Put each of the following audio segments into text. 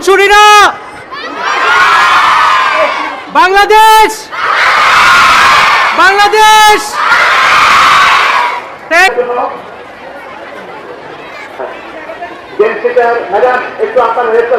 বানসুরিরা বাংলাদেশ! বাংলাদেশ! একটু আপনার হেল্প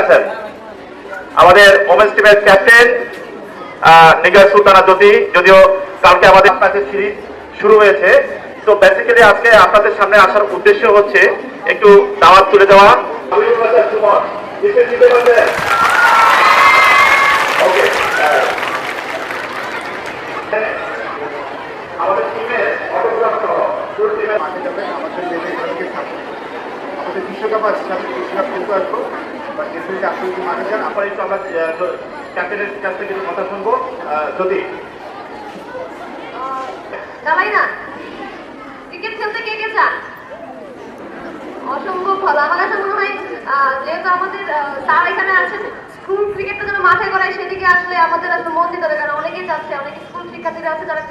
আছেন। আমাদের ওমেন্স টিমের ক্যাপ্টেন নিগার সুলতানা জ্যোতি যদিও কালকে আমাদের ম্যাচের সিরিজ শুরু হয়েছে। তো বেসিক্যালি আজকে আপনাদের সামনে আসার উদ্দেশ্য হচ্ছে একটু দাওয়াত তুলে দেওয়া। আমাদের টিমের অটোগ্রাফ সহ টিমের মাঠে যাবেন আমাদের লেভেল থেকে থাকবে আমাদের বিশ্বকাপ আছে সামনে বিশ্বকাপ খেলতে আসব। যেতে আপনি যদি মাঠে ক্রিকেট খেলতে যেন মাঠে করায় সেদিকে আসলে আমাদের মন দিতে কারণ অনেকেই স্কুল শিক্ষার্থীরা আছে যারা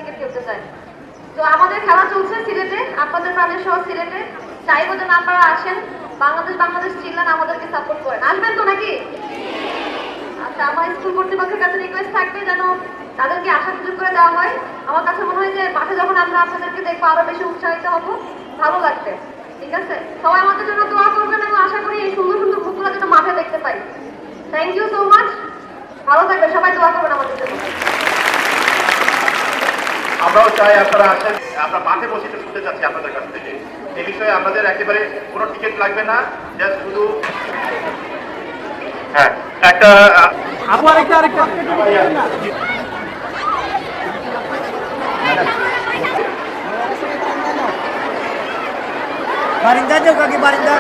তো আমাদের খেলা চলছে সিলেটে, আপনাদের প্রাণের সিলেটে। চাইব যেন আপনারা আসেন। বাংলাদেশ বাংলাদেশ চিল্লান আমাদেরকে সাপোর্ট করেন। আসবেন তো নাকি? আচ্ছা আমার স্কুল কর্তৃপক্ষের কাছে রিকোয়েস্ট থাকবে যেন তাদেরকে আসার সুযোগ করে দেওয়া হয়। আমার কাছে মনে হয় যে মাঠে যখন আমরা আপনাদেরকে দেখব, আরও বেশি উৎসাহিত হব। ভালো লাগবে। ঠিক আছে? সবাই আমাদের জন্য দোয়া করবেন এবং আশা করি এই সুন্দর সুন্দর মুখগুলো যেন মাঠে দেখতে পাই। থ্যাংক ইউ সো মাচ ভালো থাকবে সবাই দোয়া করবেন আমাদের জন্য। আমরাও চাই আপনারা আসেন। আমরা মাঠে বসে একটু শুনতে চাচ্ছি আপনাদের কাছ থেকে। এই বিষয়ে আমাদের একেবারে কোনো টিকিট লাগবে না জাস্ট শুধু হ্যাঁ একটা বারিন্দা যাও কাকি, বারিন্দা।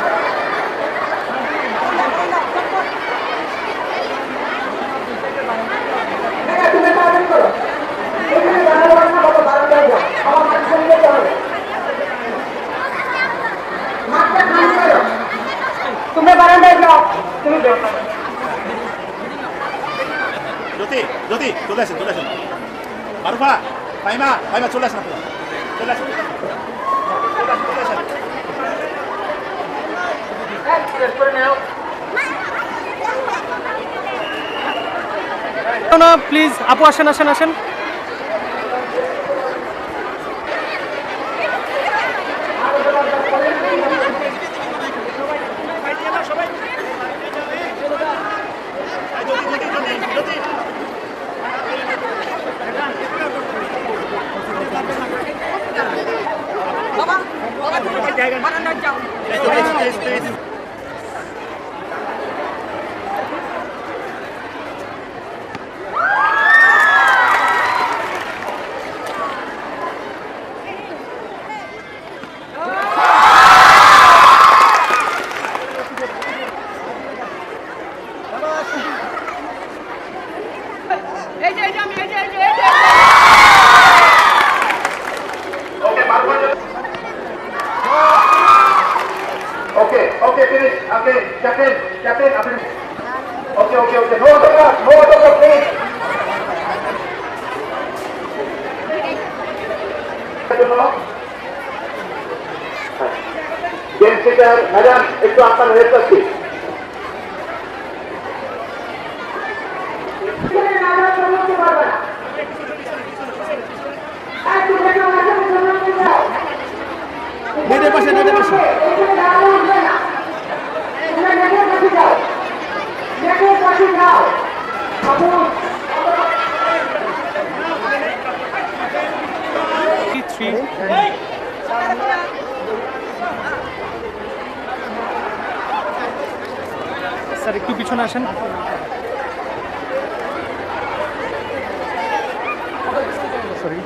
জ্যোতি জ্যোতি চলে আসেন চলে আসেন। মারুফা ফাইমা ফাইমা চলে আসেন আপনারা। চলে আসেন। চলে আসেন প্লিজ আপু আসেন আসেন আসেন Jyoti Jyoti Jyoti Jyoti Please, okay captain captain আপনি okay okay okay no autograph no autograph please game setter madam একটু আপনার হেল্প আছে নেটের পাশে নেটের পাশে থ্রি স্যার একটু পিছনে আসেন। সরি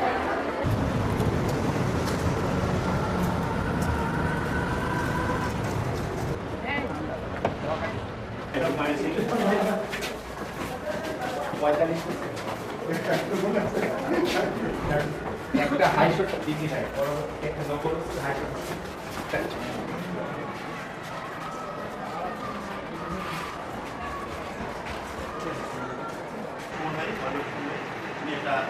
একটা হাই শট দিদি একটা নকল হাই শট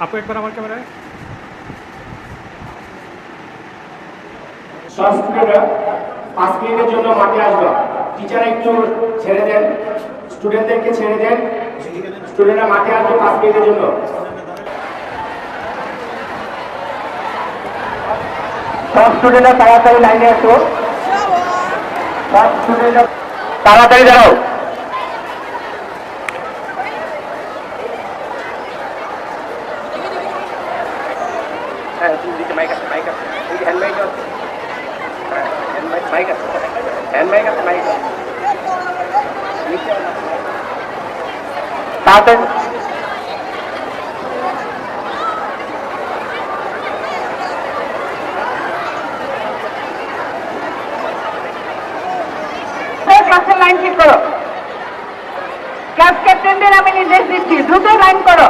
আপু একবার আমার ক্যামেরায় সব স্টুডেন্টরা পাঁচ মিনিটের জন্য মাঠে আসবে টিচার একটু ছেড়ে দেন স্টুডেন্টদেরকে ছেড়ে দেন স্টুডেন্টরা মাঠে আসবে পাঁচ মিনিটের জন্য। সব স্টুডেন্টরা তাড়াতাড়ি লাইনে আসো। সব স্টুডেন্টরা তাড়াতাড়ি দাঁড়াও। হ্যাঁ তুমি দিকে মাইক আছে মাইক আছে। হ্যান্ড মাইক আছে। মাইক আছে হ্যান্ড মাইক আছে মাইক আছে লাইন ঠিক করো। ক্লাস ক্যাপ্টেনদের আমি নির্দেশ দিচ্ছি। দ্রুত লাইন করো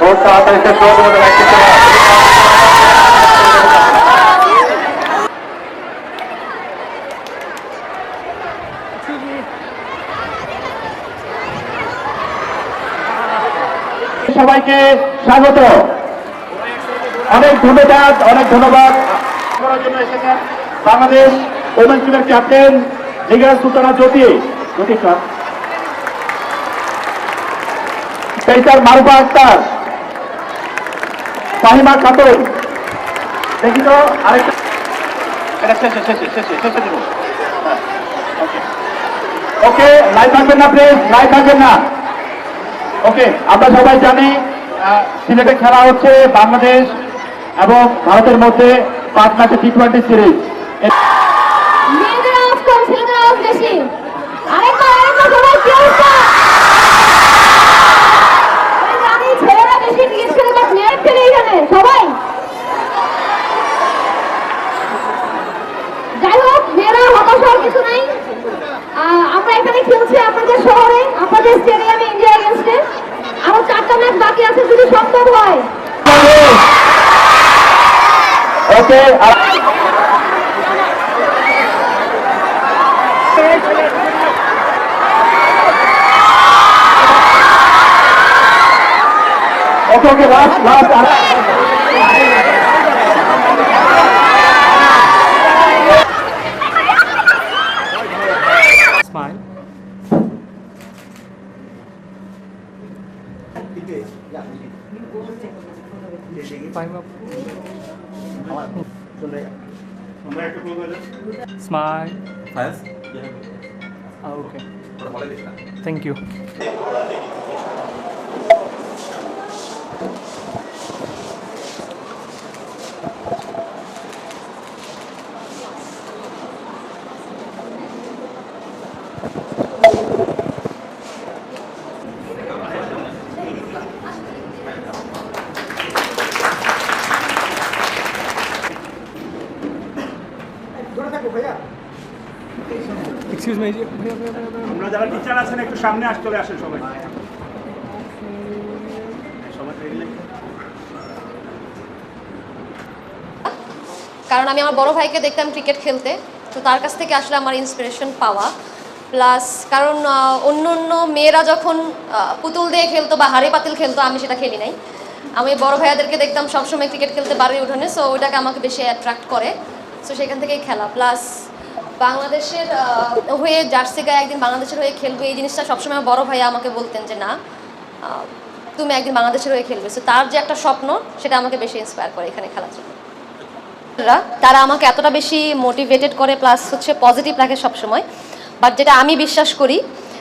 বহুত তাড়াতাড়ি শেষ করো তোমাদের লাইন ঠিক করো। সবাইকে স্বাগত। অনেক ধন্যবাদ অনেক ধন্যবাদ বাংলাদেশ ওমেন্স টিমের captain Nigar Sultana Jyoti. Jyoti sir pacer Marufa Akter. Fahima Khatun দেখি তো আরেকটা। এটা শেষে শেষে শেষে শেষে দেবো ওকে লাই থাকবেন না প্লিজ লাই থাকবেন না। ওকে আমরা সবাই জানি সিলেটে খেলা হচ্ছে বাংলাদেশ এবং ভারতের মধ্যে পাঁচ ম্যাচে টি টোয়েন্টি সিরিজ মেয়েদের আওয়াজ কম ছেলেদের আওয়াজ বেশি আরেকবার আরেকবার সবাই কি অবস্থা আমি জানি ছেলেরা বেশি ক্রিকেট খেলে বাট মেয়েরা খেলে এখানে সবাই যাই হোক মেয়েরা হতাশ হওয়ার কিছু নাই আহ, আমরা এখানে খেলছি আপনাদের শহরে আপনাদের স্টেডিয়ামে ইন্ডিয়া এগেনস্টে আরও চারটা ম্যাচ বাকি আছে যদি সম্ভব হয় okay okay okay last last smart. yes, Yeah. Ah, okay. Thank you. Thank you. ভাইয়া আমরা যারা টিচার আছেন একটু সামনে আস চলে আসেন সবাই। কারণ আমি আমার বড় ভাইকে দেখতাম ক্রিকেট খেলতে তো তার কাছ থেকে আসলে আমার ইন্সপিরেশন পাওয়া। প্লাস কারণ অন্য অন্য মেয়েরা যখন পুতুল দিয়ে খেলতো বা হাড়ি পাতিল খেলতো আমি সেটা খেলি নাই। আমি বড় ভাইয়াদেরকে দেখতাম সবসময় ক্রিকেট খেলতে বাড়ির উঠোনে সো ওইটাকে আমাকে বেশি অ্যাট্রাক্ট করে। সো সেখান থেকেই খেলা। প্লাস বাংলাদেশের হয়ে জার্সি গায়ে একদিন বাংলাদেশের হয়ে খেলবে, এই জিনিসটা সবসময় বড় ভাইয়া আমাকে বলতেন যে, না তুমি একদিন বাংলাদেশের হয়ে খেলবে। তো তার যে একটা স্বপ্ন, সেটা আমাকে বেশি ইন্সপায়ার করে এখানে খেলার জন্য। তারা আমাকে এতটা বেশি মোটিভেটেড করে প্লাস হচ্ছে পজিটিভ রাখে সবসময়। বাট যেটা আমি বিশ্বাস করি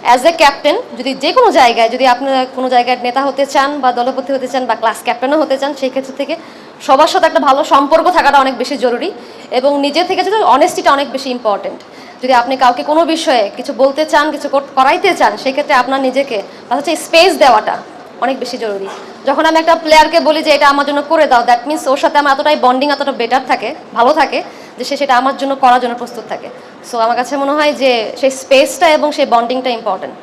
অ্যাজ এ ক্যাপ্টেন যদি যে কোনো জায়গায়, যদি আপনারা কোনো জায়গায় নেতা হতে চান বা দলপতি হতে চান বা ক্লাস ক্যাপ্টেনও হতে চান, সেই ক্ষেত্র থেকে সবার সাথে একটা ভালো সম্পর্ক থাকাটা অনেক বেশি জরুরি এবং নিজে থেকে যদি অনেস্টিটা অনেক বেশি ইম্পর্টেন্ট যদি আপনি কাউকে কোনো বিষয়ে কিছু বলতে চান, কিছু করাইতে চান সেক্ষেত্রে আপনার নিজেকে বা হচ্ছে স্পেস দেওয়াটা অনেক বেশি জরুরি। যখন আমি একটা প্লেয়ারকে বলি যে, এটা আমার জন্য করে দাও দ্যাট মিনস ওর সাথে আমার এতটাই বন্ডিং এতটা বেটার থাকে, ভালো থাকে, যে সে সেটা আমার জন্য করার জন্য প্রস্তুত থাকে। সো আমার কাছে মনে হয় যে সেই স্পেসটা এবং সেই বন্ডিংটা ইম্পর্টেন্ট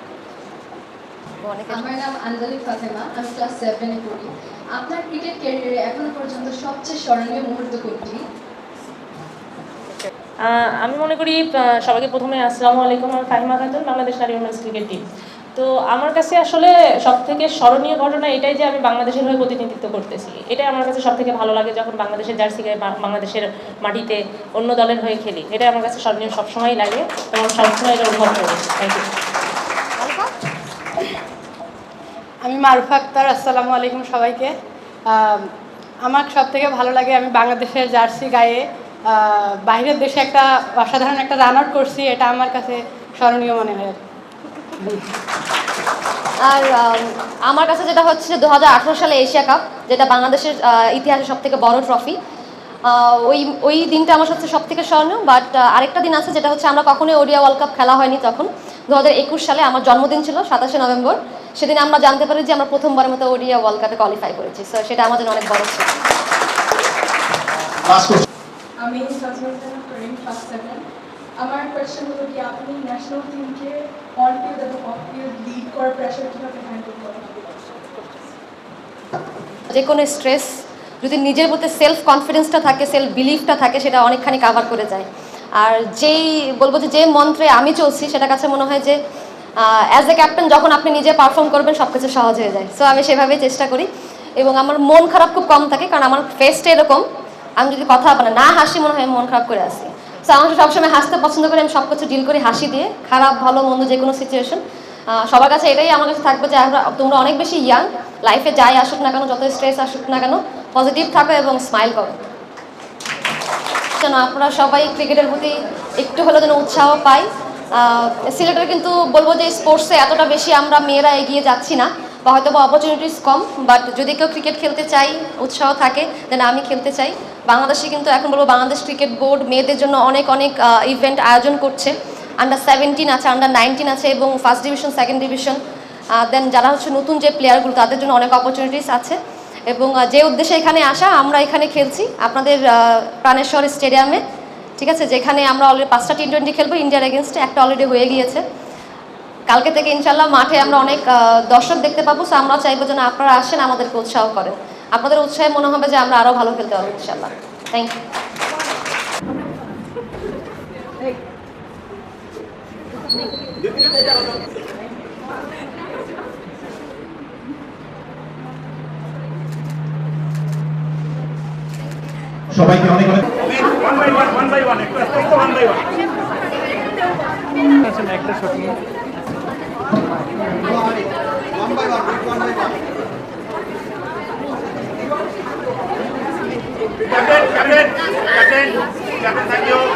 আমার নাম আঞ্জলি ফাতেমা আমি ক্লাস সেভেনে পড়ি। আপনার ক্রিকেট ক্যারিয়ারে এখনও পর্যন্ত সবচেয়ে স্মরণীয় মুহূর্ত কোনটি? আমি মনে করি সবাইকে প্রথমে আসসালামু আলাইকুম আমার ফাহিমা খাতুন বাংলাদেশ নারী উমেন্স ক্রিকেট টিম তো আমার কাছে আসলে সব থেকে স্মরণীয় ঘটনা এটাই যে আমি বাংলাদেশের হয়ে প্রতিনিধিত্ব করতেছি। এটাই আমার কাছে সব থেকে ভালো লাগে যখন বাংলাদেশের জার্সি গায়ে বাংলাদেশের মাটিতে অন্য দলের হয়ে খেলি। এটাই আমার কাছে স্মরণীয় সবসময় লাগে এবং সবসময় এটা অনুভব করি। থ্যাংক ইউ আমি মারুফা আক্তার, আসসালামু আলাইকুম সবাইকে। আমার সব থেকে ভালো লাগে আমি বাংলাদেশের জার্সি গায়ে বাইরের দেশে একটা অসাধারণ একটা রান আউট করছি, এটা আমার কাছে স্মরণীয় মনে হয় আর আমার কাছে যেটা হচ্ছে দু হাজার আঠারো সালে এশিয়া কাপ যেটা বাংলাদেশের ইতিহাসে সব থেকে বড় ট্রফি ওই ওই দিনটা আমার সাথে সব থেকে স্মরণীয় বাট আরেকটা দিন আছে যেটা হচ্ছে আমরা কখনোই ওডিয়া ওয়ার্ল্ড কাপ খেলা হয়নি তখন। দু হাজার একুশ সালে আমার জন্মদিন ছিল সাতাশে নভেম্বর। সেদিন আমরা জানতে পারি যে আমরা প্রথমবারের মতো ওডিয়া ওয়ার্ল্ড কাপে কোয়ালিফাই করেছি। সো সেটা আমাদের অনেক বড় ছিল। আমি আমার কোয়েশ্চেন হলো কি, আপনি ন্যাশনাল টিমকে অন ফিল্ড এবং অফ ফিল্ড লিড করার প্রেশার কীভাবে হ্যান্ডেল করেন? যে কোনো স্ট্রেস যদি নিজের প্রতি সেলফ কনফিডেন্সটা থাকে সেলফ বিলিফটা থাকে, সেটা অনেকখানি কাভার করে যায়। আর যেই, বলব যে যে মন্ত্রে আমি চলছি সেটা কাছে মনে হয় যে অ্যাজ এ ক্যাপ্টেন যখন আপনি নিজে পারফর্ম করবেন সব কিছু সহজ হয়ে যায়। সো আমি সেভাবেই চেষ্টা করি। এবং আমার মন খারাপ খুব কম থাকে, কারণ আমার ফেসটা এরকম। আমি যদি কথা না হাসি, মনে হয় মন খারাপ করে আসি। সো সবসময় হাসতে পছন্দ করি, আমি সব কিছু ডিল করি হাসি দিয়ে, খারাপ, ভালো, মন্দ যে কোনো সিচুয়েশন সবার কাছে এটাই আমার কাছে থাকবে যে তোমরা অনেক বেশি ইয়াং লাইফে যাই আসুক না কেন যত স্ট্রেস আসুক না কেন পজিটিভ থাকো এবং স্মাইল করো। যেন আপনারা সবাই ক্রিকেটের প্রতি একটু হলেও যেন উৎসাহ পাই। সিলেটের কিন্তু বলব যে স্পোর্টসে এতটা বেশি আমরা মেয়েরা এগিয়ে যাচ্ছি না। বা হয়তো বা অপরচুনিটিস কম বাট যদি কেউ ক্রিকেট খেলতে চাই, উৎসাহ থাকে দেন আমি খেলতে চাই। বাংলাদেশে কিন্তু এখন বলব বাংলাদেশ ক্রিকেট বোর্ড মেয়েদের জন্য অনেক অনেক ইভেন্ট আয়োজন করছে। আন্ডার সেভেন্টিন আছে আন্ডার নাইনটিন আছে এবং first division second division then যারা হচ্ছে নতুন যে প্লেয়ারগুলো তাদের জন্য অনেক অপরচুনিটিস আছে। এবং যে উদ্দেশ্যে এখানে আসা, আমরা এখানে খেলছি। আপনাদের প্রাণেশ্বর স্টেডিয়ামে ঠিক আছে? যেখানে আমরা অলরেডি পাঁচটা টি টোয়েন্টি খেলব ইন্ডিয়ার এগেনস্টে একটা অলরেডি হয়ে গিয়েছে। কালকে থেকে ইনশাল্লাহ মাঠে আমরা অনেক দর্শক দেখতে পাবো সো আমরা চাইব যেন আপনারা আসেন আমাদেরকে উৎসাহ করেন। আপনাদের উৎসাহে মনে হবে যে আমরা আরও ভালো খেলতে পারব ইনশাল্লাহ থ্যাংক ইউ সবাইকে অনেক অনেক one by one one by one একটু আস্তে আস্তে ওয়ান বাই ওয়ান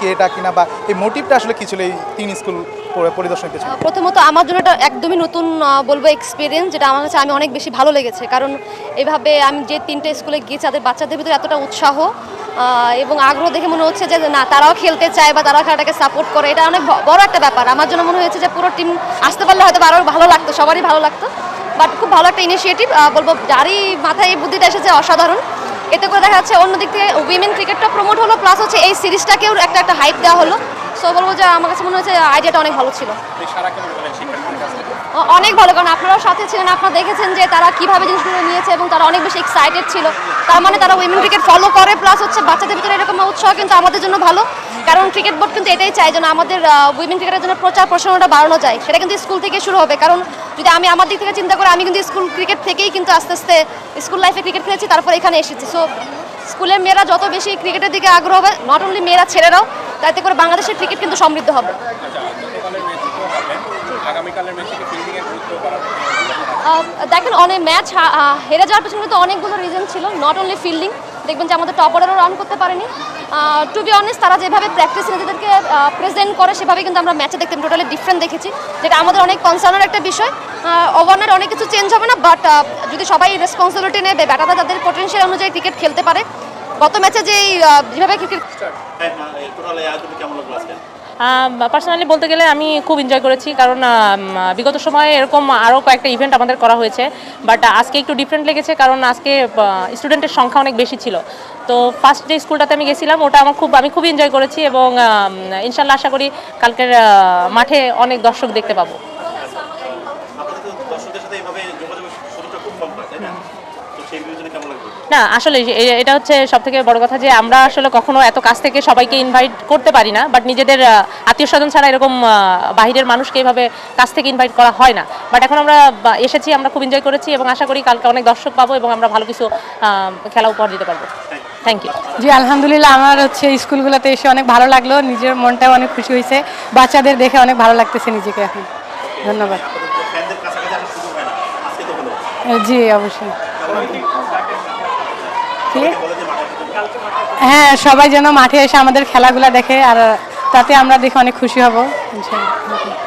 কি এটা কিনা বা এই মোটিভটা আসলে কি ছিল এই তিন স্কুল পরিদর্শন পেয়েছেন প্রথমত আমার জন্য এটা একদমই নতুন বলব এক্সপিরিয়েন্স যেটা আমার কাছে আমি অনেক বেশি ভালো লেগেছে। কারণ এভাবে আমি যে তিনটে স্কুলে গিয়েছি, তাদের বাচ্চাদের ভিতরে এতটা উৎসাহ এবং আগ্রহ দেখে মনে হচ্ছে যে না, তারাও খেলতে চায় বা তারাও খেলাটাকে সাপোর্ট করে। এটা অনেক বড় একটা ব্যাপার। আমার জন্য মনে হয়েছে যে পুরো টিম আসতে পারলে হয়তো আরও ভালো লাগতো, সবারই ভালো লাগতো। বাট খুব ভালো একটা ইনিশিয়েটিভ বলব যারই মাথায় এই বুদ্ধিটা এসেছে অসাধারণ। এতে করে দেখা যাচ্ছে অন্যদিক থেকে উইমেন ক্রিকেটটা প্রমোট হলো প্লাস হচ্ছে এই সিরিজটাকেও একটা একটা হাইপ দেওয়া হলো। সো বলব যে আমার কাছে মনে হচ্ছে আইডিয়াটা অনেক ভালো ছিল। অনেক ভালো, কারণ আপনারাও সাথে ছিলেন, আপনারা দেখেছেন যে তারা কীভাবে জিনিসগুলো নিয়েছে এবং তারা অনেক বেশি এক্সাইটেড ছিল। তার মানে তারা উইমেন ক্রিকেট ফলো করে প্লাস হচ্ছে বাচ্চাদের ভিতরে এরকম উৎসাহ কিন্তু আমাদের জন্য ভালো। কারণ ক্রিকেট বোর্ড কিন্তু এটাই চায় যেন আমাদের উইমেন ক্রিকেটের জন্য প্রচার প্রসারণটা বাড়ানো যায়। সেটা কিন্তু স্কুল থেকে শুরু হবে। কারণ যদি আমি আমার দিক থেকে চিন্তা করি, আমি কিন্তু স্কুল ক্রিকেট থেকেই কিন্তু আস্তে আস্তে স্কুল লাইফে ক্রিকেট খেলেছি, তারপর এখানে এসেছি। সো স্কুলের মেয়েরা যত বেশি ক্রিকেটের দিকে আগ্রহ হবে নট অনলি মেয়েরা, ছেলেরাও, তাতে করে বাংলাদেশের ক্রিকেট কিন্তু সমৃদ্ধ হবে। দেখেন অনেক ম্যাচ হেরে যাওয়ার পেছনে তো অনেকগুলো রিজন ছিল নট অনলি ফিল্ডিং দেখবেন যে আমাদের টপ অর্ডারও রান করতে পারেনি। টু বি অনেস্ট তারা যেভাবে প্র্যাকটিস নিজেদেরকে প্রেজেন্ট করে, সেভাবে কিন্তু আমরা ম্যাচে দেখতে টোটালি ডিফারেন্ট দেখেছি, যেটা আমাদের অনেক কনসার্নের একটা বিষয়। ওভারনাইট অনেক কিছু চেঞ্জ হবে না বাট যদি সবাই রেসপন্সিবিলিটি নেবে ব্যাটাররা তাদের পটেনশিয়াল অনুযায়ী ক্রিকেট খেলতে পারে। গত ম্যাচে যেই যেভাবে ক্রিকেট পার্সোনালি বলতে গেলে আমি খুব এনজয় করেছি কারণ বিগত সময়ে এরকম আরও কয়েকটা ইভেন্ট আমাদের করা হয়েছে বাট আজকে একটু ডিফারেন্ট লেগেছে কারণ আজকে স্টুডেন্টের সংখ্যা অনেক বেশি ছিল। তো ফার্স্ট যে স্কুলটাতে আমি গেছিলাম, ওটা আমার খুব, আমি খুব এনজয় করেছি এবং ইনশাল্লাহ আশা করি কালকের মাঠে অনেক দর্শক দেখতে পাবো আপনাদের তো দর্শকদের সাথে এইভাবে যোগাযোগের সুযোগটা খুব কম পায় তাই না তো সেই বিবেচনা কেমন লাগবে না আসলে এটা হচ্ছে সব থেকে বড় কথা যে আমরা আসলে কখনো এত কাছ থেকে সবাইকে ইনভাইট করতে পারি না বাট নিজেদের আত্মীয় স্বজন ছাড়া এরকম বাহিরের মানুষকে এভাবে কাছ থেকে ইনভাইট করা হয় না। বাট এখন আমরা এসেছি আমরা খুব এনজয় করেছি এবং আশা করি কালকে অনেক দর্শক পাবো এবং আমরা ভালো কিছু আহ, খেলা উপহার দিতে পারব। থ্যাংক ইউ জি আলহামদুলিল্লাহ আমার হচ্ছে স্কুলগুলোতে এসে অনেক ভালো লাগল নিজের মনটাও অনেক খুশি হয়েছে বাচ্চাদের দেখে অনেক ভালো লাগতেছে নিজেকে এখন। ধন্যবাদ। জি অবশ্যই। মাঠে হ্যাঁ সবাই যেন মাঠে এসে আমাদের খেলাগুলা দেখে, আর তাতে আমরা দেখে অনেক খুশি হব, ইনশাআল্লাহ।